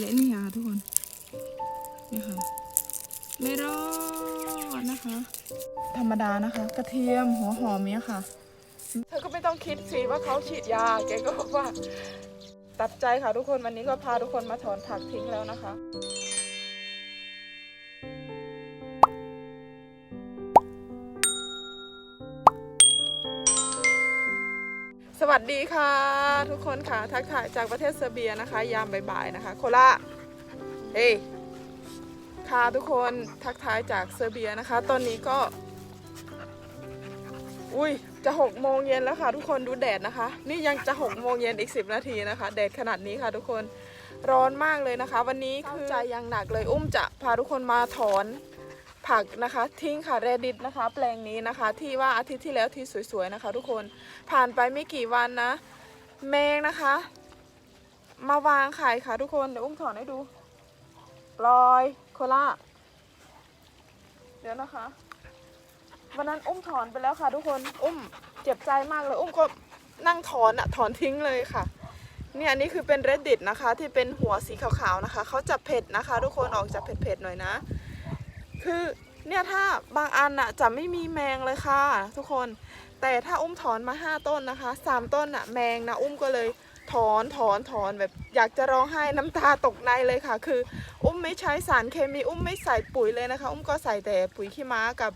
เละนี่ค่ะทุกคน นี่ค่ะ ไม่รอดนะคะ ธรรมดานะคะ กระเทียมหัวหอมเนี้ยค่ะ เธอก็ไม่ต้องคิดสิว่าเขาฉีดยาแกก็บอกว่า ตัดใจค่ะทุกคนวันนี้ก็พาทุกคนมาถอนผักทิ้งแล้วนะคะ สวัสดีค่ะ ทุกคนค่ะทักทายจากประเทศเซอร์เบียนะคะ ยามบ่ายๆนะคะ โคลาเฮ้ยค่ะทุกคนทักทายจากเซอร์เบียนะคะ ตอนนี้ก็ อุ้ยจะหกโมงเย็นแล้วค่ะ ทุกคนดูแดดนะคะ นี่ยังจะหกโมงเย็นอีก10นาทีนะคะแดดขนาดนี้ค่ะทุกคนร้อนมากเลยนะคะ วันนี้คือใจยังหนักเลยอุ้มจะพาทุกคนมาถอน ผักนะคะทิ้งค่ะเรดิตนะคะ แปลงนี้นะคะ ที่ว่าอาทิตย์ที่แล้วที่สวยๆนะคะ ทุกคนผ่านไปไม่กี่วันนะ แมงนะคะ มาวางไข่ค่ะทุกคนเดี๋ยวอุ้มถอนให้ดูลอยโคล่าเดี๋ยวนะคะ วันนั้นอุ้มถอนไปแล้วค่ะทุกคนอุ้มเจ็บใจมากเลย อุ้มก็นั่งถอนอะถอนทิ้งเลยค่ะเนี่ยอันนี้คือเป็นเรดดิตนะคะ ที่เป็นหัวสีขาวๆนะคะเขาจะเผ็ดนะคะ ทุกคนออกจะเผ็ดๆหน่อยนะ คือเนี่ยถ้าบางอันอะจะไม่มีแมงเลยค่ะ ทุกคน แต่ถ้าอุ้มถอนมา 5 ต้นนะคะ 3 ต้นอะแมงนะอุ้มก็เลยถอนถอนถอนแบบอยากจะร้องไห้น้ำตาตกในเลยค่ะ คือ อุ้มไม่ใช้สารเคมีอุ้มไม่ใส่ปุ๋ยเลยนะคะ อุ้มก็ใส่แต่ปุ๋ยขี้ม้ากับ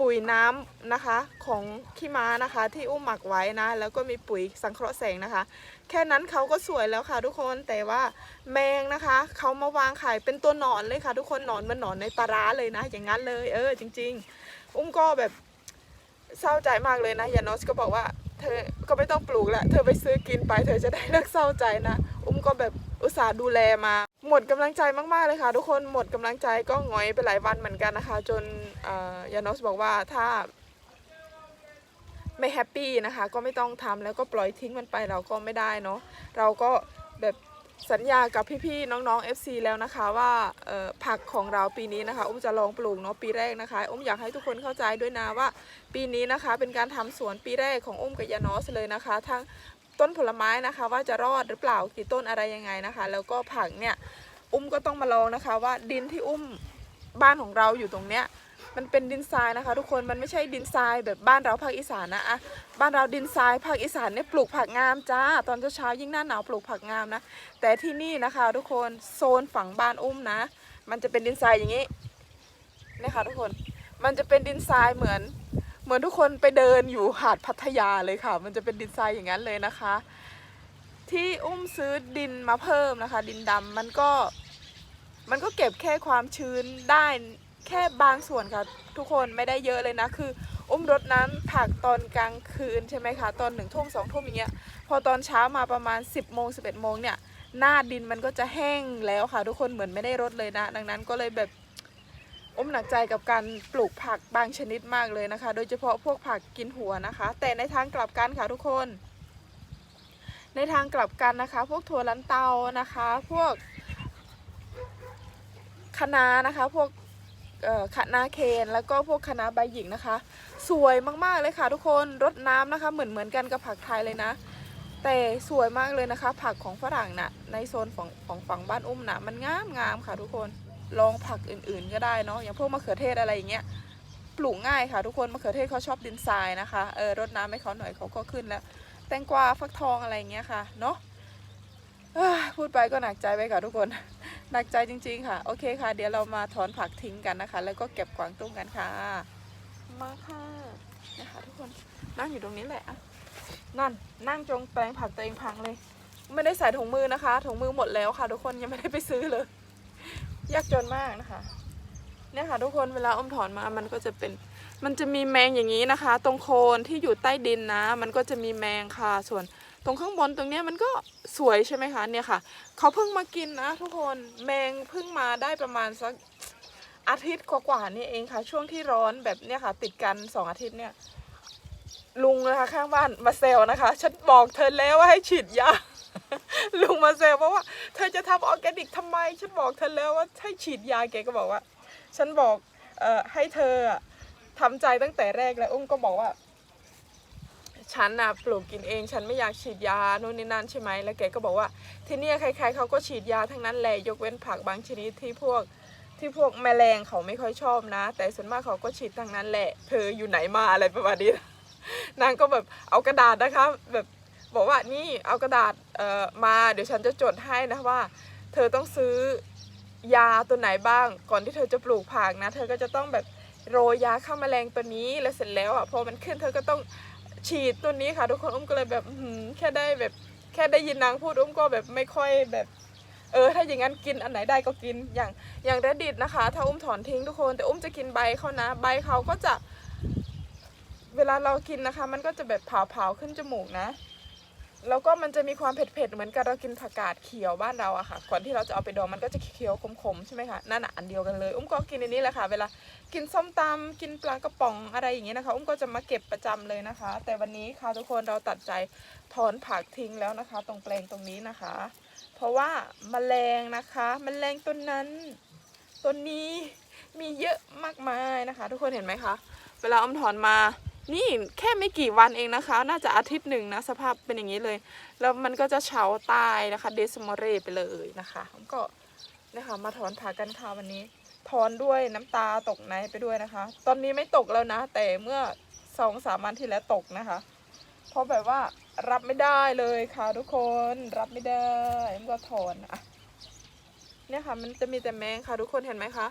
ปุ๋ยน้ำนะคะของขี้ม้านะคะ ที่อุ้มหมักไว้นะ แล้วก็มีปุ๋ยสังเคราะห์แสงนะคะ แค่นั้นเขาก็สวยแล้วค่ะทุกคนแต่ว่าแมงนะคะเขามาวางไข่เป็นตัวหนอนเลยค่ะ ทุกคนหนอนมันหนอนในปลาร้าเลยนะ อย่างนั้นเลย เออ จริง ๆ อุ้มก็แบบเศร้าใจมากเลยนะยานอสก็บอกว่าเธอก็ไม่ต้องปลูกละเธอไปซื้อกินไปเธอจะได้เลิกเศร้าใจนะ อุ้มก็แบบอุตส่าห์ดูแลมา หมดกำลังใจมากๆเลยค่ะ ทุกคนหมดกำลังใจก็งอยไปหลายวันเหมือนกันนะคะ จนยานอสบอกว่าถ้า ไม่แฮปปี้นะคะ ก็ไม่ต้องทำแล้วก็ปล่อยทิ้งมันไปเราก็ไม่ได้เนาะเราก็แบบสัญญากับพี่ๆน้องๆ FC แล้วนะคะว่าผักของเราปีนี้นะคะอุ้มจะลองปลูกเนาะปีแรกนะคะอุ้มอยากให้ทุกคนเข้าใจด้วยนะว่า ปีนี้นะคะเป็นการทำสวนปีแรกของอุ้มกับยานอสเลยนะคะ ทั้งต้นผลไม้นะคะ ว่าจะรอดหรือเปล่ากี่ต้นอะไรยังไงนะคะ แล้วก็ผักเนี่ยอุ้มก็ต้องมาลองนะคะ ว่าดินที่อุ้มบ้านของเราอยู่ตรงเนี้ย มันเป็นดินทรายนะคะ ทุกคนมันไม่ใช่ดินทรายแบบบ้านเราภาคอีสานนะอะบ้านเราดินทรายภาคอีสานเนี่ยปลูกผักงามจ้าตอนเช้าๆยิ่งหน้าหนาวปลูกผักงามนะ แต่ที่นี่นะคะ ทุกคนโซนฝั่งบ้านอุ้มนะ มันจะเป็นดินทรายอย่างนี้เนี่ยค่ะทุกคนมันจะเป็นดินทรายเหมือนเหมือนทุกคนไปเดินอยู่หาดพัทยาเลยค่ะ มันจะเป็นดินทรายอย่างนั้นเลยนะคะ ที่อุ้มซื้อดินมาเพิ่มนะคะ ดินดำมันก็มันก็เก็บแค่ความชื้นได้ แค่บางส่วนค่ะ ทุกคนไม่ได้เยอะเลยนะ คือ อุ้มรดน้ำผักตอนกลางคืนใช่ไหมคะ ตอนหนึ่งทุ่มสองทุ่มอย่างเงี้ย พอตอนเช้ามาประมาณ 10บโมงสิบเอ็ดโมงเนี่ย หน้าดินมันก็จะแห้งแล้วค่ะ ทุกคนเหมือนไม่ได้รดเลยนะ ดังนั้นก็เลยแบบอุ้มหนักใจกับการปลูกผักบางชนิดมากเลยนะคะ โดยเฉพาะพวกผักกินหัวนะคะ แต่ในทางกลับกันค่ะทุกคน ในทางกลับกันนะคะ พวกถั่วลันเตานะคะ พวกคะน้านะคะ พวก เอ่อคะเคนแล้วก็พวกคณะใบหยิกนะคะ สวยมากๆเลยค่ะ ทุกคนรดน้ำนะคะ เหมือนเหมือนกันกับผักไทยเลยนะ แต่สวยมากเลยนะคะ ผักของฝรั่งนะ่ะในโซนของของฝั่งบ้านอุ้มนะ่ะมันงามงามค่ะ ทุกคนลองผักอื่นๆก็ได้เนาะอย่างพวกมะเขือเทศอะไรอย่างเงี้ยปลูกง่ายค่ะ ทุกคนมะเขือเทศเขาชอบดินทรายนะคะเออรดน้ำให้เขาหน่อยเขาก็ขึ้นแล้ว แตงกวาฟักทองอะไรอย่างเงี้ยค่ะเนาะพูดไปก็หนักใจไปค่ะทุกคน หนักใจจริงๆค่ะ โอเคค่ะ เดี๋ยวเรามาถอนผักทิ้งกันนะคะ แล้วก็เก็บกวางตุ้งกันค่ะ มาค่ะนะคะทุกคนนั่งอยู่ตรงนี้แหละนั่นนั่งจงแปลงผักตัวเองพังเลย ไม่ได้ใส่ถุงมือนะคะถุงมือหมดแล้วค่ะ ทุกคนยังไม่ได้ไปซื้อเลยยากจนมากนะคะเนี่ยค่ะทุกคนเวลาอมถอนมามันก็จะเป็น มันจะมีแมงอย่างนี้นะคะ ตรงโคนที่อยู่ใต้ดินนะ มันก็จะมีแมงค่ะส่วน ตรงข้างบนตรงเนี้ยมันก็สวยใช่ไหมคะเนี่ยค่ะเขาเพิ่งมากินนะ ทุกคนแมงเพิ่งมาได้ประมาณสักอาทิตย์กว่าๆนี่เองค่ะ ช่วงที่ร้อนแบบเนี่ยค่ะ ติดกันสองอาทิตย์เนี่ยลุงนะคะข้างบ้านมาเซลนะคะฉันบอกเธอแล้วว่าให้ฉีดยาลุงมาเซลเพราะว่าเธอจะทำออร์แกนิกทำไม ฉันบอกเธอแล้วว่าให้ฉีดยาแกก็บอกว่า ฉันบอกเอ่อให้เธอทำใจตั้งแต่แรกแล้วอุ้มก็บอกว่า ฉันน่ะปลูกกินเอง ฉันไม่อยากฉีดยาโน่นนี่นั่นใช่ไหมแล้วแกก็บอกว่าที่เนี่ยใคร ๆเขาก็ฉีดยาทั้งนั้นแหละยกเว้นผักบางชนิดที่พวกที่พวกแมลงเขาไม่ค่อยชอบนะ แต่ส่วนมากเขาก็ฉีดทั้งนั้นแหละ เธออยู่ไหนมาอะไรประมาณนี้นางก็แบบเอากระดาษนะคะแบบบอกว่านี่เอากระดาษเอ่อมาเดี๋ยวฉันจะจดให้นะว่า เธอต้องซื้อยาตัวไหนบ้าง ก่อนที่เธอจะปลูกผักนะ เธอก็จะต้องแบบโรยยาฆ่าแมลงตัวนี้แล้วเสร็จแล้วอะพอมันขึ้นเธอก็ต้อง ฉีดตัวนี้ค่ะ ทุกคนอุ้มก็เลยแบบแค่ได้แบบแค่ได้ยินนางพูดอุ้มก็แบบไม่ค่อยแบบเออถ้าอย่างนั้นกินอันไหนได้ก็กินอย่างอย่างแรดดิตนะคะ ถ้าอุ้มถอนทิ้งทุกคน แต่อุ้มจะกินใบเขานะ ใบเขาก็จะ เวลาเรากินนะคะ มันก็จะแบบเผาๆขึ้นจมูกนะ แล้วก็มันจะมีความเผ็ดๆเหมือนกับเรากินผักกาดเขียวบ้านเราอะค่ะ ก่อนที่เราจะเอาไปดองมันก็จะเคี้ยวขมๆใช่ไหมคะนั่นอันเดียวกันเลยอุ้มก็กินอันนี้แหละค่ะ เวลากินส้มตำกินปลากระป๋องอะไรอย่างเงี้ยนะคะ อุ้มก็จะมาเก็บประจำเลยนะคะ แต่วันนี้ค่ะทุกคนเราตัดใจถอนผักทิ้งแล้วนะคะ ตรงแปลงตรงนี้นะคะ เพราะว่าแมลงนะคะแมลงตัวนั้นตัวนี้มีเยอะมากมายนะคะ ทุกคนเห็นไหมคะเวลาอมถอนมา นี่แค่ไม่กี่วันเองนะคะ น่าจะอาทิตย์หนึ่งนะสภาพเป็นอย่างนี้เลย แล้วมันก็จะเฉาตายนะคะเดสมอเรไปเลยนะคะก็นะคะมาถอนผักกันค่ะวันนี้ ถอนด้วยน้ำตาตกในไปด้วยนะคะ ตอนนี้ไม่ตกแล้วนะ แต่เมื่อสองสามวันที่แล้วตกนะคะ เพราะแบบว่ารับไม่ได้เลยค่ะทุกคนรับไม่ได้มันก็ถอนอะเนี่ยค่ะมันจะมีแต่แมงค่ะทุกคนเห็นไหมคะ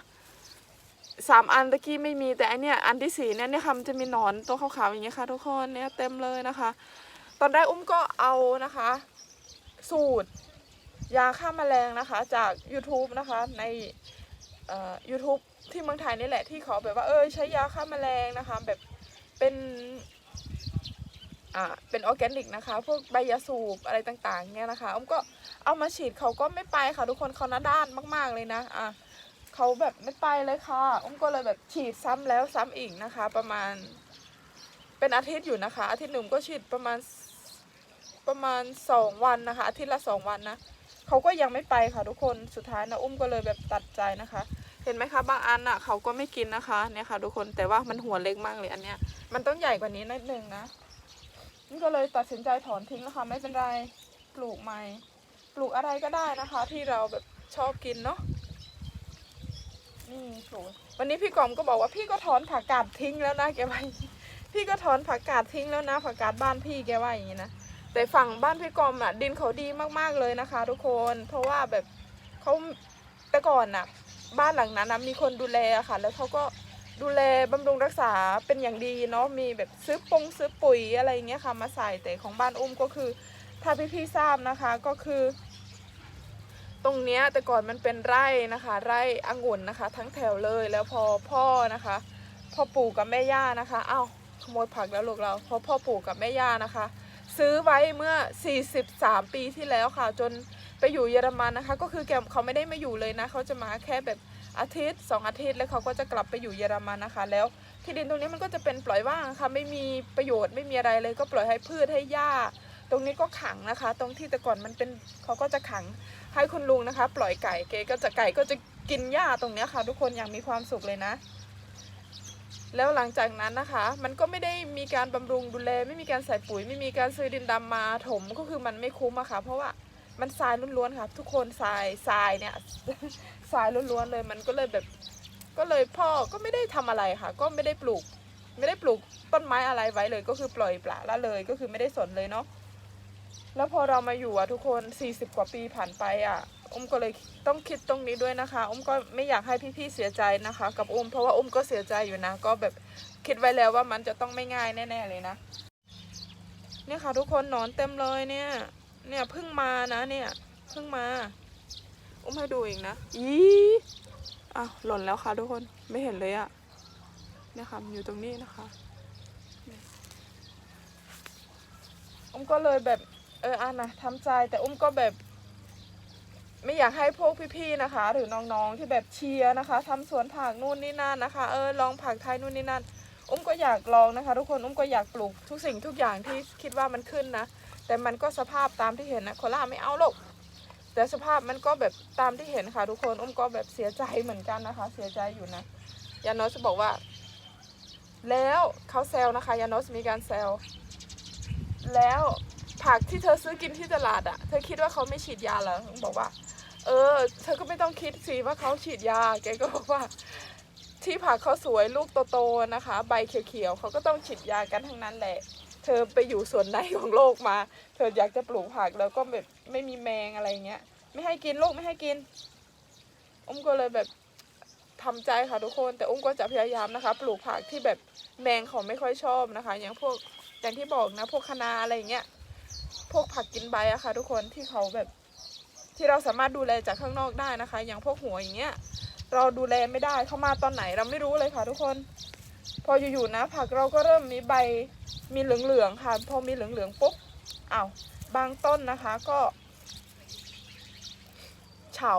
สามอันตะกี้ไม่มีแต่อันเนี้ยอันที่สี่เนี่ยเนี่ยค่ะมันจะมีหนอนตัวขาวๆอย่างเงี้ยค่ะ ทุกคนเนี่ยเต็มเลยนะคะ ตอนแรกอุ้มก็เอานะคะ สูตร ยาฆ่าแมลงนะคะ จาก YouTube นะคะในเอ่อ YouTube ที่เมืองไทยนี่แหละที่เขาแบบว่าเออใช้ยาฆ่าแมลงนะคะ แบบเป็นอ่าเป็นออร์แกนิกนะคะ พวกใบยาสูบอะไรต่างๆเนี่ยนะคะอุ้มก็เอามาฉีดเขาก็ไม่ไปค่ะทุกคนเขาหน้าด้านมาก ๆเลยนะอะ เขาแบบไม่ไปเลยค่ะอ้มก็เลยแบบฉีดซ้ำแล้วซ้ำอีกนะคะ ประมาณ เป็นอาทิตย์อยู่นะคะ อาทิตย์หนึ่งก็ฉีดประมาณประมาณสองวันนะคะ อาทิตย์ละสองวันนะเขาก็ยังไม่ไปค่ะทุกคนสุดท้ายนะอุ้มก็เลยแบบตัดใจนะคะ เห็นไหมคะ บางอันอะเขาก็ไม่กินนะคะเนี่ยค่ะ ทุกคนแต่ว่ามันหัวเล็กมากเลยอันเนี้ยมันต้องใหญ่กว่านี้นิดนึงนะนี่ก็เลยตัดสินใจถอนทิ้งแล้วค่ะไม่เป็นไรปลูกใหม่ ปลูกอะไรก็ได้นะคะ ที่เราแบบชอบกินเนาะ่วันนี้พี่กอมก็บอกว่าพี่ก็ถอนผักกาดทิ้งแล้วนะแกว่าพี่ก็ถอนผักกาดทิ้งแล้วนะผักกาดบ้านพี่แกว่าอย่างนี้นะแต่ฝั่งบ้านพี่กอมอะ ดินเขาดีมากๆเลยนะคะ ทุกคน เพราะว่าแบบเขาแต่ก่อนน่ะ บ้านหลังนั้นนะมีคนดูแลค่ะ แล้วเขาก็ดูแลบำรุงรักษาเป็นอย่างดีเนาะมีแบบซื้อปงซื้อปุ๋ยอะไรเงี้ยค่ะมาใส่แต่ของบ้านอุ้มก็คือ ถ้าพี่ๆทราบนะคะก็คือ ตรงเนี้ยแต่ก่อนมันเป็นไร่นะคะ ไร่องุ่นนะคะ ทั้งแถวเลยแล้วพอพ่อนะคะพ่อปู่กับแม่ย่านะคะอ้าวขโมยผักแล้วลูกเราพอพ่อปู่กับแม่ย่านะคะ ซื้อไว้เมื่อ 43 ปีที่แล้วค่ะ จนไปอยู่เยอรมันนะคะ ก็คือแกเขาไม่ได้มาอยู่เลยนะเขาจะมาแค่แบบอาทิตย์สองอาทิตย์แล้วเขาก็จะกลับไปอยู่เยอรมันนะคะ แล้วที่ดินตรงนี้มันก็จะเป็นปล่อยว่างค่ะไม่มีประโยชน์ไม่มีอะไรเลยก็ปล่อยให้พืชให้หญ้า ตรงนี้ก็ขังนะคะ ตรงที่แต่ก่อนมันเป็นเขาก็จะขังให้คุณลุงนะคะ ปล่อยไก่เกก็จะไก่ก็จะกินหญ้าตรงเนี้ยค่ะ ทุกคนอย่างมีความสุขเลยนะ แล้วหลังจากนั้นนะคะ มันก็ไม่ได้มีการบำรุงดูแล ไม่มีการใส่ปุ๋ย ไม่มีการซื้อดินดำมาถมก็คือมันไม่คุ้มอะค่ะ เพราะว่ามันทรายล้วนๆค่ะ ทุกคนทรายทรายเนี่ยทรายล้วนๆเลยมันก็เลยแบบก็เลยพ่อก็ไม่ได้ทำอะไรค่ะ ก็ไม่ได้ปลูก ไม่ได้ปลูกต้นไม้อะไรไว้เลย ก็คือปล่อยปละละเลยก็คือไม่ได้สนเลยเนาะ แล้วพอเรามาอยู่อะทุกคน 40 กว่าปีผ่านไปอะอุ้มก็เลยต้องคิดตรงนี้ด้วยนะคะ อุ้มก็ไม่อยากให้พี่ๆเสียใจนะคะ กับอุ้มเพราะว่าอุ้มก็เสียใจอยู่นะ ก็แบบคิดไว้แล้วว่ามันจะต้องไม่ง่ายแน่ๆเลยนะเนี่ยค่ะทุกคนนอนเต็มเลยเนี่ย เนี่ยเพิ่งมานะเนี่ยเพิ่งมา อุ้มให้ดูอีกนะอีอ้าวหล่นแล้วค่ะทุกคนไม่เห็นเลยอะเนี่ยค่ะอยู่ตรงนี้นะคะอุ้มก็เลยแบบ เอออะนะทำใจแต่อุ้มก็แบบ ไม่อยากให้พวกพี่ๆนะคะ หรือน้องๆที่แบบเชียร์นะคะทำสวนผักนู่นนี่นั่นนะคะ เออลองผักไทยนู่นนี่นั่นอุ้มก็อยากลองนะคะ ทุกคนอุ้มก็อยากปลูกทุกสิ่งทุกอย่างที่คิดว่ามันขึ้นนะแต่มันก็สภาพตามที่เห็นนะโคล่าไม่เอาหรอกแต่สภาพมันก็แบบตามที่เห็นค่ะ ทุกคนอุ้มก็แบบเสียใจเหมือนกันนะคะ เสียใจอยู่นะยานอสบอกว่า แล้วเขาแซวนะคะยานอสมีการแซวแล้ว ผักที่เธอซื้อกินที่ตลาดอะเธอคิดว่าเขาไม่ฉีดยาเหรอบอกว่า เออ เธอก็ไม่ต้องคิดสิว่าเขาฉีดยา แกก็บอกว่า ที่ผักเขาสวยลูกโตๆนะคะ ใบเขียวๆเขาก็ต้องฉีดยากันทั้งนั้นแหละ เธอไปอยู่ส่วนไหนของโลกมา เธออยากจะปลูกผักแล้วก็แบบไม่มีแมงอะไรเงี้ย ไม่ให้กินลูกไม่ให้กินอุ้มก็เลยแบบทำใจค่ะทุกคน แต่อุ้มก็จะพยายามนะคะ ปลูกผักที่แบบแมงเขาไม่ค่อยชอบนะคะ อย่างพวกอย่างที่บอกนะพวกคะน้าอะไรเงี้ย พวกผักกินใบอะค่ะ ทุกคนที่เขาแบบที่เราสามารถดูแลจากข้างนอกได้นะคะ อย่างพวกหัวอย่างเงี้ย เราดูแลไม่ได้เข้ามาตอนไหนเราไม่รู้เลยค่ะ ทุกคน พออยู่ๆนะ ผักเราก็เริ่มมีใบมีเหลืองๆค่ะ พอมีเหลืองๆปุ๊บอ้าวบางต้นนะคะก็ เฉา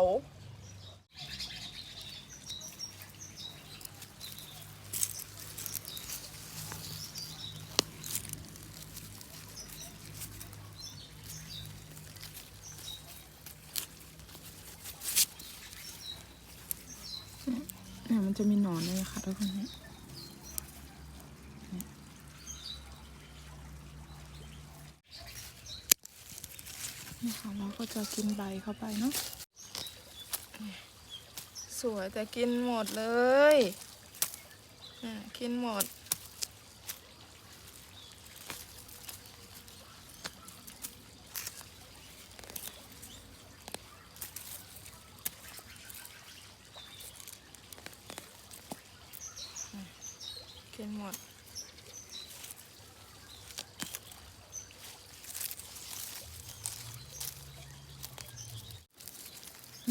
เนี่ยมันจะมีหนอนเลยค่ะทุกคนเนี่ยนี่ค่ะเราก็จะกินใบเข้าไปเนาะสวยแต่กินหมดเลยเนี่ยกินหมด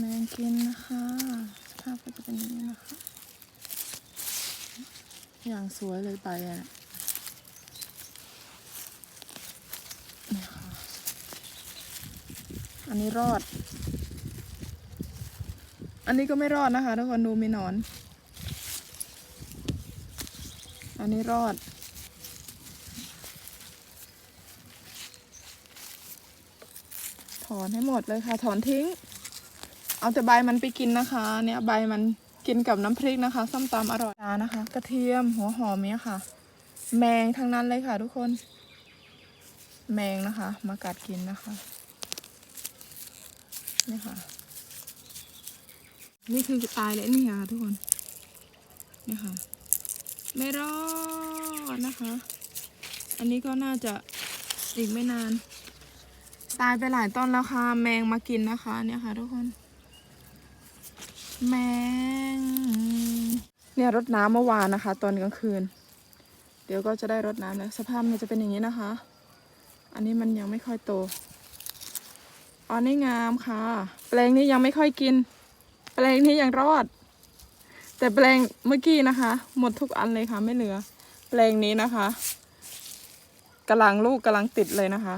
แมงกินนะคะสภาพก็จะเป็นอย่างนี้นะคะ อย่างสวยเลยใบอะนี่ค่ะอันนี้รอด อันนี้ก็ไม่รอดนะคะทุกคนดูมีหนอน อันนี้รอด ถอนให้หมดเลยค่ะ ถอนทิ้ง เอาแต่ใบมันไปกินนะคะ เนี่ยใบมันกินกับน้ำพริกนะคะส้มตำอร่อยนะคะ กระเทียมหัวหอมเนี่ยค่ะ แมงทั้งนั้นเลยค่ะ ทุกคน แมงนะคะ มากัดกินนะคะนี่ค่ะ นี่คือตายเลยนี่ค่ะทุกคนนี่ค่ะ ไม่รอดนะคะ อันนี้ก็น่าจะอีกไม่นาน ตายไปหลายต้นแล้วค่ะ แมงมากินนะคะ เนี่ยค่ะ ทุกคน แมง เนี่ยรดน้ำเมื่อวานนะคะ ตอนกลางคืน เดี๋ยวก็จะได้รดน้ำแล้วสภาพมันจะเป็นอย่างนี้นะคะ อันนี้มันยังไม่ค่อยโตอ๋อนี่งามค่ะ แปลงนี้ยังไม่ค่อยกิน แปลงนี้ยังรอด แต่แปลงเมื่อกี้นะคะ หมดทุกอันเลยค่ะ ไม่เหลือ แปลงนี้นะคะกำลังลูกกำลังติดเลยนะคะ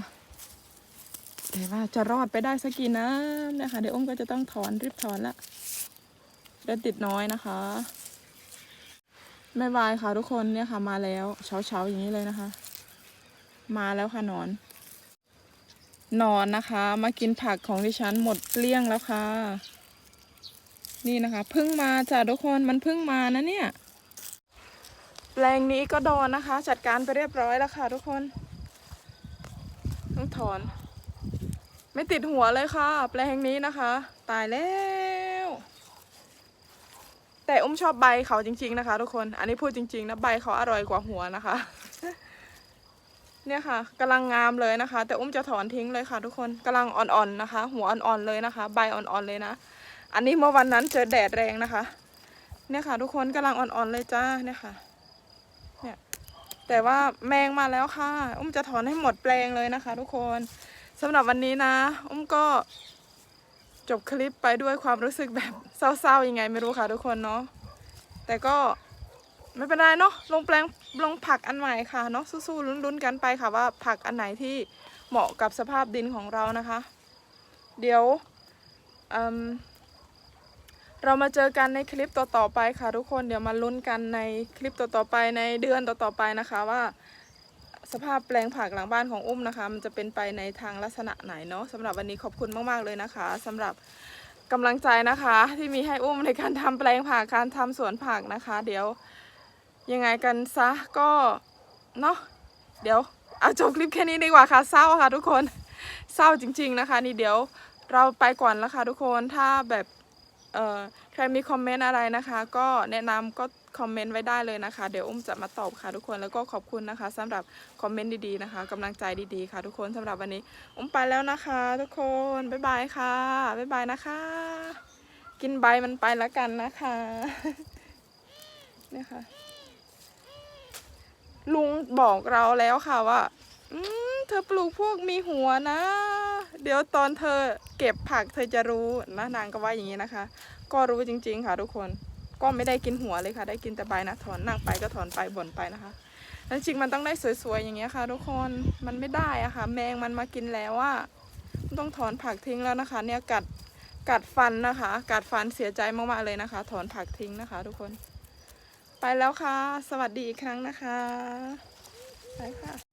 แต่ว่าจะรอดไปได้สักกี่น้ำนี่ยค่ะเดี๋ยวอ้มก็จะต้องถอนรีบถอนละ เดินติดน้อยนะคะไม่วายค่ะทุกคนเนี่ยค่ะมาแล้วเช้าเช้าอย่างนี้เลยนะคะ มาแล้วค่ะนอน นอนนะคะ มากินผักของดิฉันหมดเกลี้ยงแล้วค่ะ นี่นะคะเพิ่งมาจ้ะทุกคนมันเพิ่งมานะเนี่ย แปลงนี้ก็โดนนะคะ จัดการไปเรียบร้อยแล้วค่ะ ทุกคนต้องถอน ไม่ติดหัวเลยค่ะ แปลงนี้นะคะ ตายแล้ว แต่อุ้มชอบใบเขาจริง ๆนะคะ ทุกคน อันนี้พูดจริง ๆ นะใบเขาอร่อยกว่าหัวนะคะ เนี่ยค่ะกำลังงามเลยนะคะ แต่อุ้มจะถอนทิ้งเลยค่ะ ทุกคนกำลังอ่อนๆนะคะ หัวอ่อนๆเลยนะคะ ใบอ่อนๆเลยนะ อันนี้เมื่อวันนั้นเจอแดดแรงนะคะ เนี่ยค่ะ ทุกคนกำลังอ่อนๆเลยจ้าเนี่ยค่ะ เนี่ย แต่ว่าแมงมาแล้วค่ะ อุ้มจะถอนให้หมดแปลงเลยนะคะ ทุกคนสำหรับวันนี้นะ อุ้มก็ จบคลิปไปด้วยความรู้สึกแบบเศร้าๆยังไงไม่รู้ค่ะทุกคนเนาะแต่ก็ไม่เป็นไรเนาะลงแปลงลงผักอันใหม่ค่ะเนาะสู้ๆลุ้นๆกันไปค่ะว่าผักอันไหนที่เหมาะกับสภาพดินของเรานะคะ เดี๋ยวอืมเรามาเจอกันในคลิปต่อๆไปค่ะทุกคนเดี๋ยวมาลุ้นกันในคลิปต่อๆไปในเดือนต่อๆไปนะคะว่า สภาพแปลงผักหลังบ้านของอุ้มนะคะ มันจะเป็นไปในทางลักษณะไหนเนาะสำหรับวันนี้ขอบคุณมากๆเลยนะคะสำหรับกำลังใจนะคะ ที่มีให้อุ้มในการทำแปลงผักการทำสวนผักนะคะ เดี๋ยวยังไงกันซะก็เนาะเดี๋ยวเอาจบคลิปแค่นี้ดีกว่าค่ะเศร้าค่ะทุกคนเศร้าจริง ๆนะคะ นี่เดี๋ยวเราไปก่อนแล้วค่ะทุกคนถ้าแบบใครมีคอมเมนต์อะไรนะคะ ก็แนะนำก็ คอมเมนต์ไว้ได้เลยนะคะ เดี๋ยวอุ้มจะมาตอบค่ะทุกคนแล้วก็ขอบคุณนะคะสำหรับคอมเมนต์ดีๆนะคะกำลังใจดีๆค่ะ ทุกคนสำหรับวันนี้อุ้มไปแล้วนะคะ ทุกคนบ๊ายบายค่ะบ๊ายบายนะคะ กินใบมันไปแล้วกันนะคะเนี่ยค่ะลุงบอกเราแล้วค่ะว่าอืมเธอปลูกพวกมีหัวนะ เดี๋ยวตอนเธอเก็บผักเธอจะรู้นะนางก็ว่าอย่างนี้นะคะ ก็รู้จริง ๆ ค่ะทุกคน ก็ไม่ได้กินหัวเลยค่ะ ได้กินแต่ใบนะถอนนั่งไปก็ถอนไปบ่นไปนะคะแล้วจริงมันต้องได้สวยๆอย่างเงี้ยค่ะ ทุกคนมันไม่ได้อะค่ะ แมงมันมากินแล้วว่าต้องถอนผักทิ้งแล้วนะคะ เนี่ยกัดกัดฟันนะคะ กัดฟันเสียใจมากๆเลยนะคะ ถอนผักทิ้งนะคะ ทุกคน ไปแล้วค่ะ สวัสดีอีกครั้งนะคะไปค่ะ